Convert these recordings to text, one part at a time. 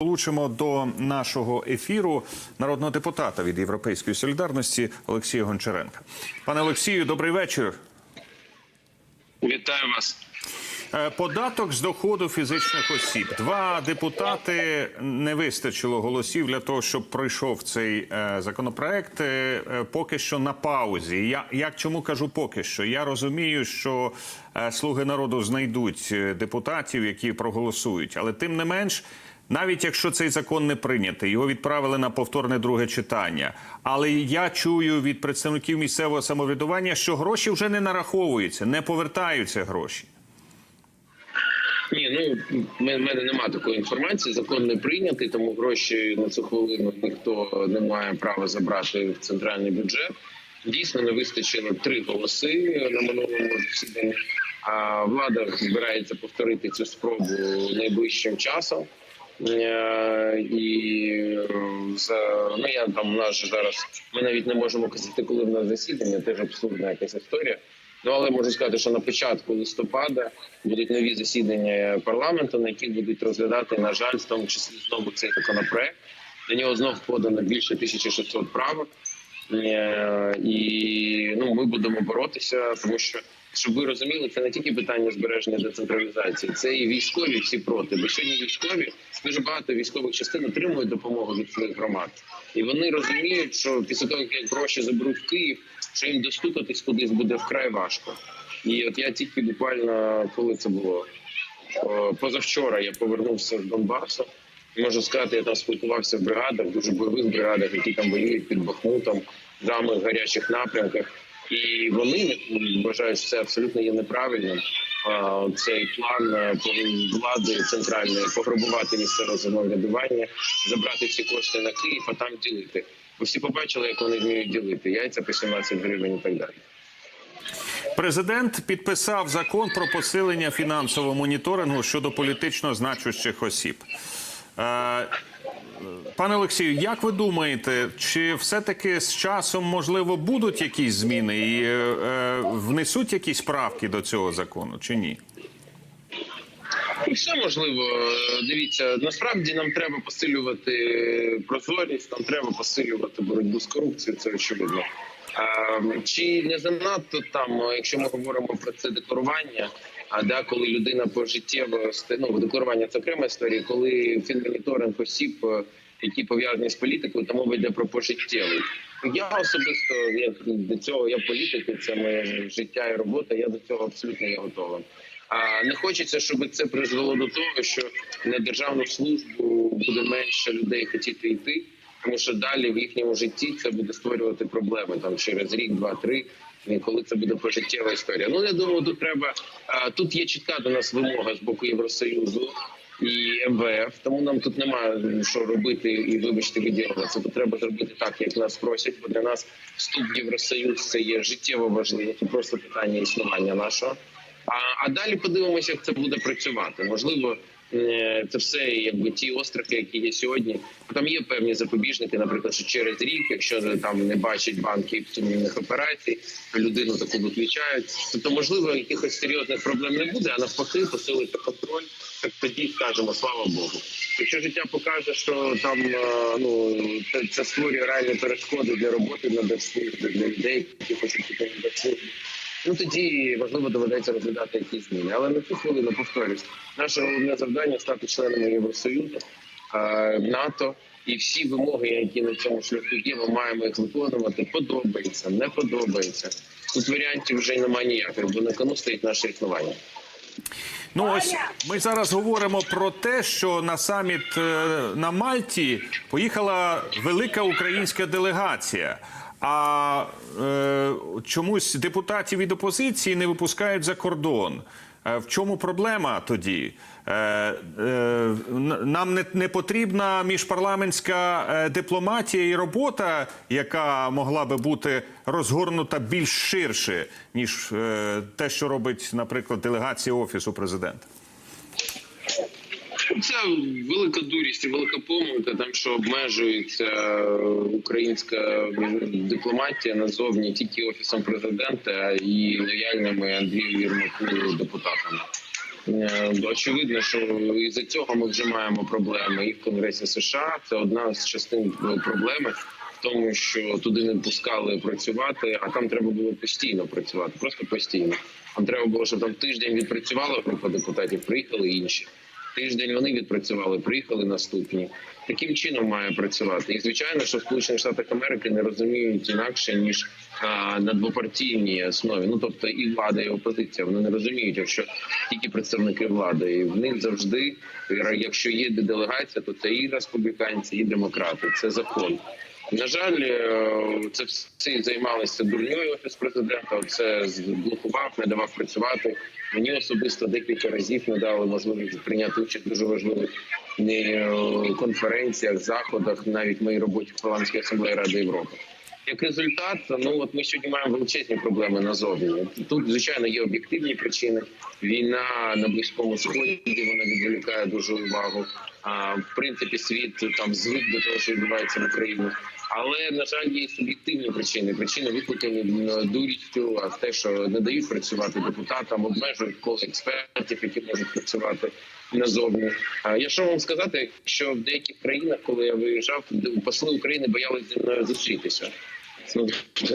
Долучимо до нашого ефіру народного депутата від Європейської солідарності Олексія Гончаренка. Пане Олексію, добрий вечір. Вітаю вас. Е, Податок з доходу фізичних осіб. Два депутати не вистачило голосів для того, щоб пройшов цей е, законопроект. Е, Поки що на паузі. Я як чому кажу поки що? Я розумію, що слуги народу знайдуть депутатів, які проголосують, але тим не менш. Навіть якщо цей закон не прийнятий, його відправили на повторне друге читання. Але я чую від представників місцевого самоврядування, що гроші вже не нараховуються, не повертаються гроші. Ну в мене немає такої інформації. Закон не прийнятий, тому гроші на цю хвилину ніхто не має права забрати в центральний бюджет. Дійсно, не вистачило три голоси на минулому засіданні. А влада збирається повторити цю спробу найближчим часом. Е, І е, за ну я там у нас зараз ми навіть не можемо казати, коли в нас засідання, теж абсурдна якась історія. Ну але можу сказати, що на початку листопада будуть нові засідання парламенту, на яких будуть розглядати, на жаль, в тому числі знову цей законопроект. До нього знов подано більше 1600 правок. Е, І ну ми будемо боротися, тому що щоб ви розуміли, це не тільки питання збереження децентралізації, це і військові всі проти. Бо сьогодні військові дуже багато військових частин отримують допомогу від своїх громад, і вони розуміють, що після того як гроші заберуть в Київ, що їм достукатись кудись буде вкрай важко. І от я тільки буквально коли це було позавчора, я повернувся з Донбасу. Можу сказати, я там спілкувався в бригадах, дуже бойових бригадах, які там воюють під Бахмутом, в гарячих напрямках. І вони вважають, що це абсолютно є неправильним. Цей план е, влади центральної пограбувати місцеве самоврядування, забрати всі кошти на Київ, а там ділити. Всі побачили, як вони вміють ділити яйця по 17 гривень і так далі. Президент підписав закон про посилення фінансового моніторингу щодо політично значущих осіб. Е, Пане Олексію, як ви думаєте, чи все-таки з часом можливо будуть якісь зміни і е, е, внесуть якісь правки до цього закону, чи ні? І все можливо. Дивіться, насправді нам треба посилювати прозорість, нам треба посилювати боротьбу з корупцією. Це очевидно. Чи не занадто там, якщо ми говоримо про це декларування? А да, коли людина пожиттєво ну, декларування це окрема історія, коли фінмоніторинг осіб, які пов'язані з політикою, то мова йде про пожиттєвий. Я особисто я до цього я політик, це моє життя і робота. Я до цього абсолютно є готовим. А не хочеться, щоб це призвело до того, що на державну службу буде менше людей хотіти йти, тому що далі в їхньому житті це буде створювати проблеми там через рік, два-три. Коли це буде пожиттєва історія. Ну я думаю, тут треба тут є чітка до нас вимога з боку Євросоюзу і МВФ. Тому нам тут немає що робити і вибачте виділуватися. Тут треба зробити так, як нас просять. Бо для нас вступ в Євросоюз це є життєво важливо. Це просто питання існування нашого. А, а далі подивимося, як це буде працювати. Можливо, е, це все якби ті острахи, які є сьогодні. Там є певні запобіжники, наприклад, що через рік, якщо там не бачать банки сумнівних операцій, людину таку виключають. Тобто, можливо, якихось серйозних проблем не буде, а навпаки, посилиться контроль. Так тоді скажемо, слава Богу. Якщо життя покаже, що там е, ну це, це створює реальні перешкоди для роботи на для людей, які хочуть на держслужбу, Ну тоді можливо доведеться розглядати якісь зміни. Але на цю хвилину повторюсь, наше головне завдання стати членами Євросоюзу, е, НАТО і всі вимоги, які на цьому шляху є, ми маємо їх виконувати. Подобається, не подобається. Тут варіантів вже немає ніяких, бо на кону стоїть наше існування. Ну ось ми зараз говоримо про те, що на саміт е, на Мальті поїхала велика українська делегація. А е, чомусь депутатів від опозиції не випускають за кордон. Е, В чому проблема тоді? Е, е, Нам не, не потрібна міжпарламентська дипломатія і робота, яка могла би бути розгорнута більш ширше, ніж те, що робить, наприклад, делегація офісу президента. Це велика дурість і велика помилка, там що обмежується українська дипломатія назовні тільки офісом президента і лояльними Андрію Єрмаку депутатами. Е, Очевидно, що із-за цього ми вже маємо проблеми і в Конгресі США. Це одна з частин проблеми. В тому, що туди не пускали працювати, а там треба було постійно працювати, просто постійно. Там треба було, щоб там тиждень відпрацювала група депутатів, приїхали інші. Тиждень вони відпрацювали, приїхали наступні. Таким чином має працювати. І звичайно, що в Сполучених Штатах Америки не розуміють інакше ніж а, на двопартійній основі. Ну тобто і влада, і опозиція. Вони не розуміють, якщо тільки представники влади, і в них завжди, якщо є делегація, то це і республіканці, і демократи. Це закон. На жаль, е, це всі займалися дурньою офіс президента. Це блокував, не давав працювати. Мені особисто декілька разів не дали можливість прийняти участь дуже важливих е, конференціях, заходах, навіть моїй роботі в парламентській асамблеї Ради Європи. Як результат, ну от ми сьогодні маємо величезні проблеми назовні. Тут звичайно є об'єктивні причини. Війна на близькому сході вона відволікає дуже увагу. В принципі, світ там звик до того, що відбувається в Україні. Але на жаль, є суб'єктивні причини. Причини викликані дурістю, а те, що не дають працювати депутатам, обмежують коло експертів, які можуть працювати назовні. Я що вам сказати, що в деяких країнах, коли я виїжджав, посли України боялися мною зустрітися. Ну,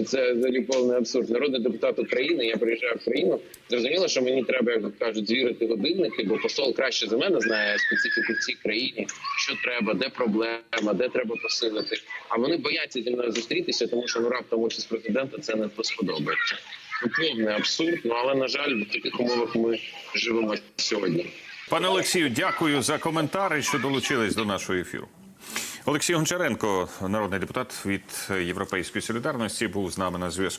це взагалі повний абсурд. Народний депутат України. Я приїжджаю в країну. Зрозуміло, що мені треба, як кажуть, звірити годинники, бо посол краще за мене знає специфіку в цій країні, що треба, де проблема, де треба посилити. А вони бояться зі мною зустрітися, тому що ну раптом офіс президента це не сподобається. Ну, повний абсурд. Ну але на жаль, в таких умовах ми живемо сьогодні. Пане Олексію, дякую за коментари, що долучились до нашого ефіру. Олексій Гончаренко, народний депутат від Європейської солідарності, був з нами на зв'язку.